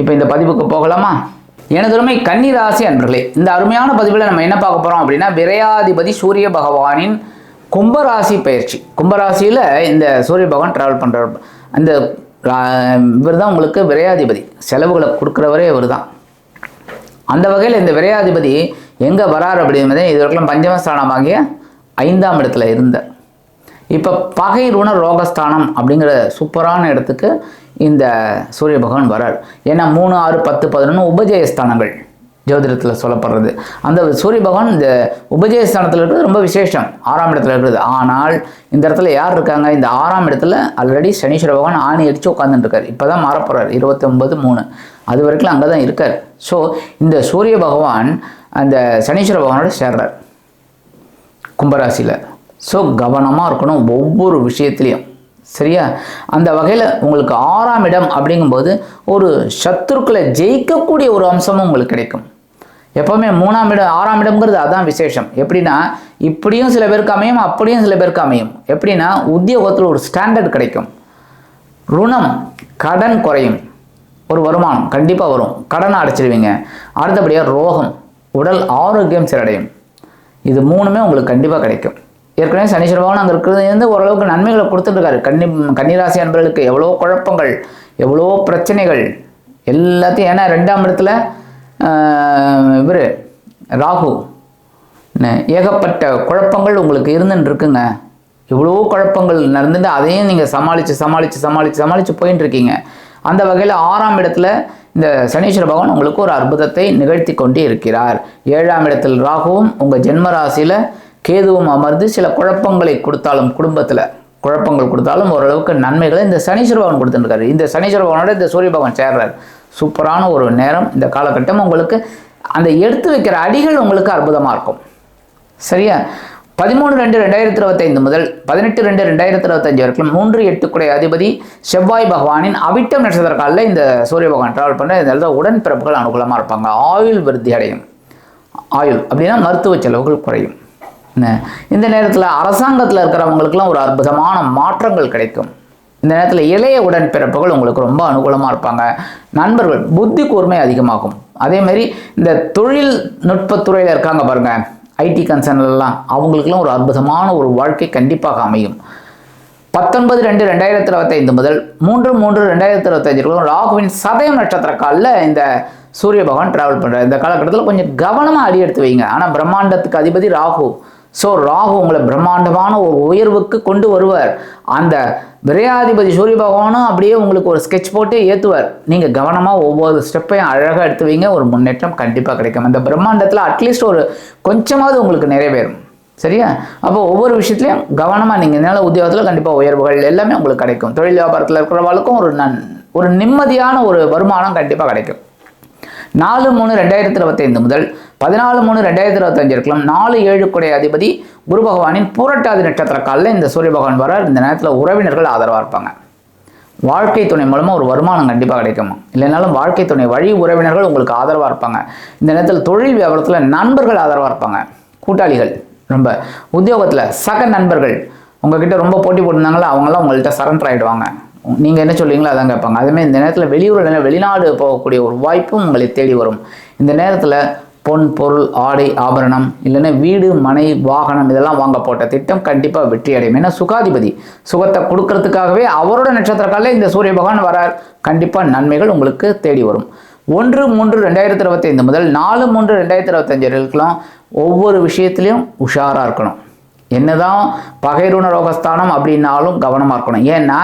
இப்போ இந்த பதிவுக்கு போகலாமா? எனதுரிமை கன்னி ராசி அன்பர்களே இந்த அருமையான பதிவில் நம்ம என்ன பார்க்க போகிறோம் அப்படின்னா விரையாதிபதி சூரிய பகவானின் கும்பராசி பயிற்சி. கும்பராசியில் இந்த சூரிய பகவான் ட்ராவல் பண்ணுற அந்த இவர் தான் உங்களுக்கு விரையாதிபதி. செலவுகளை கொடுக்குறவரே இவர் தான் அந்த வகையில் இந்த விரையாதிபதி எங்கே வரார் அப்படிங்கிறதே இது வரைக்கும் பஞ்சமஸ்தானமாகிய ஐந்தாம் இடத்துல இருந்த இப்போ பகை ருண ரோகஸ்தானம் அப்படிங்கிற சூப்பரான இடத்துக்கு இந்த சூரிய பகவான் வரார். ஏன்னா மூணு ஆறு பத்து பதினொன்று உபஜயஸ்தானங்கள் ஜோதிடத்தில் சொல்லப்படுறது. அந்த சூரிய பகவான் இந்த உபஜயஸ்தானத்தில் இருக்கிறது ரொம்ப விசேஷம். ஆறாம் இடத்துல இருக்கிறது. ஆனால் இந்த இடத்துல யார் இருக்காங்க? இந்த ஆறாம் இடத்துல ஆல்ரெடி சனீஸ்வர பகவான் ஆணி அடித்து உட்காந்துட்டுருக்கார் இப்போ தான் மாறப்போகிறார் இருபத்தொம்பது மூணு. அது வரைக்கும் அங்கே தான் இருக்கார். ஸோ இந்த சூரிய பகவான் அந்த சனீஸ்வர பகவானோட சேர்றார். கும்பராசியில். ஸோ கவனமாக இருக்கணும் ஒவ்வொரு விஷயத்துலையும். சரியா? அந்த வகையில் உங்களுக்கு ஆறாம் இடம் அப்படிங்கும்போது ஒரு சத்துருக்களை ஜெயிக்கக்கூடிய ஒரு அம்சமும் உங்களுக்கு கிடைக்கும். எப்போவுமே மூணாம் இடம் ஆறாம் இடம்ங்கிறது அதான் விசேஷம். எப்படின்னா இப்படியும் சில பேருக்கு அமையும் அப்படியும் சில பேருக்கு அமையும். எப்படின்னா உத்தியோகத்தில் ஒரு ஸ்டாண்டர்ட் கிடைக்கும். ருணம் கடன் குறையும். ஒரு வருமானம் கண்டிப்பாக வரும். கடனை அடைச்சிடுவீங்க அடுத்தபடியாக ரோகம் உடல் ஆரோக்கியம் சிறடையும். இது மூணுமே உங்களுக்கு கண்டிப்பாக கிடைக்கும். ஏற்கனவே சனீஸ்வர பகவான் அங்கே இருக்கிறது ஓரளவுக்கு நன்மைகளை கொடுத்துட்ருக்காரு கன்னி கன்னிராசி அன்பர்களுக்கு எவ்வளோ குழப்பங்கள் எவ்வளோ பிரச்சனைகள் எல்லாத்தையும் ஏன்னா ரெண்டாம் இடத்துல இவர் ராகு. ஏகப்பட்ட குழப்பங்கள் உங்களுக்கு இருந்துன்னு இருக்குங்க எவ்வளோ குழப்பங்கள் நடந்துட்டு அதையும் நீங்கள் சமாளித்து சமாளித்து சமாளித்து சமாளித்து போயின்னு இருக்கீங்க அந்த வகையில் ஆறாம் இடத்துல இந்த சனீஸ்வர பகவான் உங்களுக்கு ஒரு அற்புதத்தை நிகழ்த்தி கொண்டு இருக்கிறார். ஏழாம் இடத்தில் ராகுவும் உங்கள் ஜென்ம ராசியில் கேதுவும் அமர்ந்து சில குழப்பங்களை கொடுத்தாலும் குடும்பத்தில் குழப்பங்கள் கொடுத்தாலும் ஓரளவுக்கு நன்மைகளை இந்த சனீஸ்வர பகவான் கொடுத்துருக்காரு. இந்த சனீஸ்வர பகவானோட இந்த சூரிய பகவான் சேர்றாரு. சூப்பரான ஒரு நேரம். இந்த காலகட்டம் உங்களுக்கு அந்த எடுத்து வைக்கிற அடிகள் உங்களுக்கு அற்புதமாக இருக்கும். சரியா? பதிமூணு ரெண்டு ரெண்டாயிரத்தி இருபத்தைந்து முதல் பதினெட்டு ரெண்டு ரெண்டாயிரத்தி இருபத்தஞ்சு வரைக்கும் மூன்று எட்டுக்குடைய அதிபதி செவ்வாய் பகவானின் அவிட்டம் நட்சத்திர காலில் இந்த சூரிய பகவான் ட்ராவல் பண்ணுற இந்த உடன்பிறப்புகள் அனுகூலமாக இருப்பாங்க. ஆயுள் விருத்தி அடையும். ஆயுள் அப்படின்னா மருத்துவ செலவுகள் குறையும். இந்த நேரத்தில் அரசாங்கத்தில் இருக்கிறவங்களுக்குலாம் ஒரு அற்புதமான மாற்றங்கள் கிடைக்கும். இந்த நேரத்தில் இளைய உடன்பிறப்புகள் உங்களுக்கு ரொம்ப அனுகூலமாக இருப்பாங்க. நண்பர்கள் புத்தி கூர்மை அதிகமாகும். அதேமாரி இந்த தொழில் நுட்பத்துறையில் இருக்காங்க பாருங்கள் ஐடி கன்சர்ன்லாம் அவங்களுக்குலாம் ஒரு அற்புதமான ஒரு வாழ்க்கை கண்டிப்பாக அமையும். பத்தொன்பது ரெண்டு ரெண்டாயிரத்தி இருபத்தைந்து முதல் மூன்று மூன்று ரெண்டாயிரத்தி இருபத்தஞ்சுக்கும் ராகுவின் சதயம் நட்சத்திர காலில் இந்த சூரிய பகவான் டிராவல் பண்ணுறாரு இந்த காலகட்டத்தில் கொஞ்சம் கவனமாக அடி எடுத்து வைங்க. ஆனால் பிரம்மாண்டத்துக்கு அதிபதி ராகு. ஸோ ராகு உங்களை பிரம்மாண்டமான ஒரு உயர்வுக்கு கொண்டு வருவார். அந்த விரையாதிபதி சூரிய பகவானும் அப்படியே உங்களுக்கு ஒரு ஸ்கெட்ச் போட்டு ஏற்றுவார் நீங்கள் கவனமாக ஒவ்வொரு ஸ்டெப்பையும் அழகாக எடுத்து வைங்க. ஒரு முன்னேற்றம் கண்டிப்பாக கிடைக்கும். அந்த பிரம்மாண்டத்தில் அட்லீஸ்ட் ஒரு கொஞ்சமாவது உங்களுக்கு நிறைவேறும். சரியா? அப்போ ஒவ்வொரு விஷயத்துலையும் கவனமாக நீங்கள் நல்ல உத்தியோகத்தில் கண்டிப்பாக உயர்வுகள் எல்லாமே உங்களுக்கு கிடைக்கும். தொழில் வியாபாரத்தில் இருக்கிறவங்களுக்கும் ஒரு நன் ஒரு நிம்மதியான ஒரு வருமானம் கண்டிப்பாக கிடைக்கும். நாலு மூணு ரெண்டாயிரத்தி இருபத்தைந்து முதல் பதினாலு மூணு ரெண்டாயிரத்தி இருபத்தஞ்சு இருக்கலாம். நாலு ஏழு குடை அதிபதி குரு பகவானின் பூரட்டாதி நட்சத்திர காலில் இந்த சூரிய பகவான் வரார் இந்த நேரத்தில் உறவினர்கள் ஆதரவாக இருப்பாங்க. வாழ்க்கை துணை மூலமாக ஒரு வருமானம் கண்டிப்பாக கிடைக்கும்? இல்லைனாலும் வாழ்க்கை துணை வழி உறவினர்கள் உங்களுக்கு ஆதரவாக இருப்பாங்க. இந்த நேரத்தில் தொழில் வியாபாரத்தில் நண்பர்கள் ஆதரவாக இருப்பாங்க. கூட்டாளிகள் ரொம்ப. உத்தியோகத்தில் சக நண்பர்கள் உங்ககிட்ட ரொம்ப போட்டி போட்டிருந்தாங்களா? அவங்களாம் உங்கள்கிட்ட சரண்டர் ஆகிடுவாங்க நீங்கள் என்ன சொல்லுவீங்களோ அதான் கேட்பாங்க. அதுமாதிரி இந்த நேரத்தில் வெளியூரில் வெளிநாடு போகக்கூடிய ஒரு வாய்ப்பும் உங்களை தேடி வரும். இந்த நேரத்தில் பொன் பொருள் ஆடை ஆபரணம் இல்லைன்னா வீடு மனை வாகனம் இதெல்லாம் வாங்க போட்ட திட்டம் கண்டிப்பாக வெற்றி அடையும் ஏன்னா சுகாதிபதி சுகத்தை கொடுக்கறதுக்காகவே அவரோட நட்சத்திரக்கால இந்த சூரிய பகவான் வரார். கண்டிப்பாக நன்மைகள் உங்களுக்கு தேடி வரும். ஒன்று மூன்று ரெண்டாயிரத்தி இருபத்தைந்து முதல் நாலு மூன்று ரெண்டாயிரத்தி இருபத்தஞ்சு வரைக்கும் ஒவ்வொரு விஷயத்துலையும் உஷாராக இருக்கணும். என்னதான் பகைருண ரோகஸ்தானம் அப்படின்னாலும் கவனமாக இருக்கணும். ஏன்னா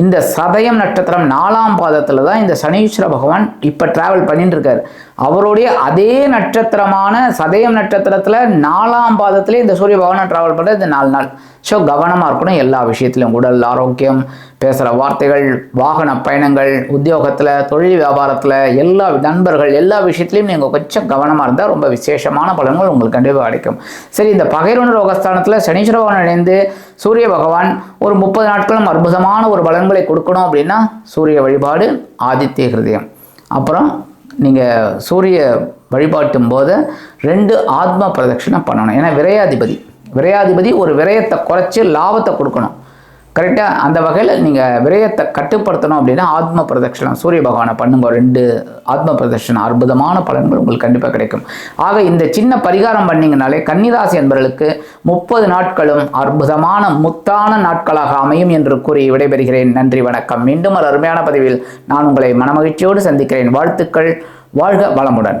இந்த சதயம் நட்சத்திரம் நாலாம் பாதத்தில் தான் இந்த சனீஸ்வர பகவான் இப்போ டிராவல் பண்ணிட்டு இருக்காரு. அவருடைய அதே நட்சத்திரமான சதயம் நட்சத்திரத்தில் நாலாம் பாதத்திலே இந்த சூரிய பகவான் ட்ராவல் பண்ணுறது இந்த நாலு நாள். ஸோ கவனமாக இருக்கணும் எல்லா விஷயத்திலும் உடல் ஆரோக்கியம் பேசுகிற வார்த்தைகள் வாகன பயணங்கள் உத்தியோகத்தில் தொழில் வியாபாரத்தில் எல்லா நண்பர்கள் எல்லா விஷயத்துலையும் நீங்கள் கொஞ்சம் கவனமாக இருந்தால் ரொம்ப விசேஷமான பலன்கள் உங்களுக்கு கண்டிப்பாக கிடைக்கும். சரி இந்த பகைருண ரோகஸ்தானத்தில் சனீஸ்வர பகவான் இணைந்து சூரிய பகவான் ஒரு முப்பது நாட்களும் அற்புதமான ஒரு பலன்களை கொடுக்கணும் அப்படின்னா சூரிய வழிபாடு ஆதித்ய ஹிருதயம். அப்புறம் நீங்கள் சூரிய வழிபாட்டும் போது ரெண்டு ஆத்மா பிரதட்சணம் பண்ணணும். ஏன்னா விரையாதிபதி. விரையாதிபதி ஒரு விரயத்தை குறைச்சி லாபத்தை கொடுக்கணும். கரெக்டாக அந்த வகையில் நீங்கள் விரயத்தை கட்டுப்படுத்தணும் அப்படின்னா ஆத்ம பிரதட்சணம். சூரிய பகவானை பண்ணுங்க. ரெண்டு ஆத்ம பிரதட்சணம். அற்புதமான பலன்கள் உங்களுக்கு கண்டிப்பாக கிடைக்கும். ஆக இந்த சின்ன பரிகாரம் பண்ணிங்கனாலே கன்னிராசி என்பவர்களுக்கு முப்பது நாட்களும் அற்புதமான முத்தான நாட்களாக அமையும் என்று கூறி விடைபெறுகிறேன். நன்றி வணக்கம். மீண்டும் ஒரு அருமையான பதிவில் நான் உங்களை மனமகிழ்ச்சியோடு சந்திக்கிறேன். வாழ்த்துக்கள். வாழ்க வளமுடன்.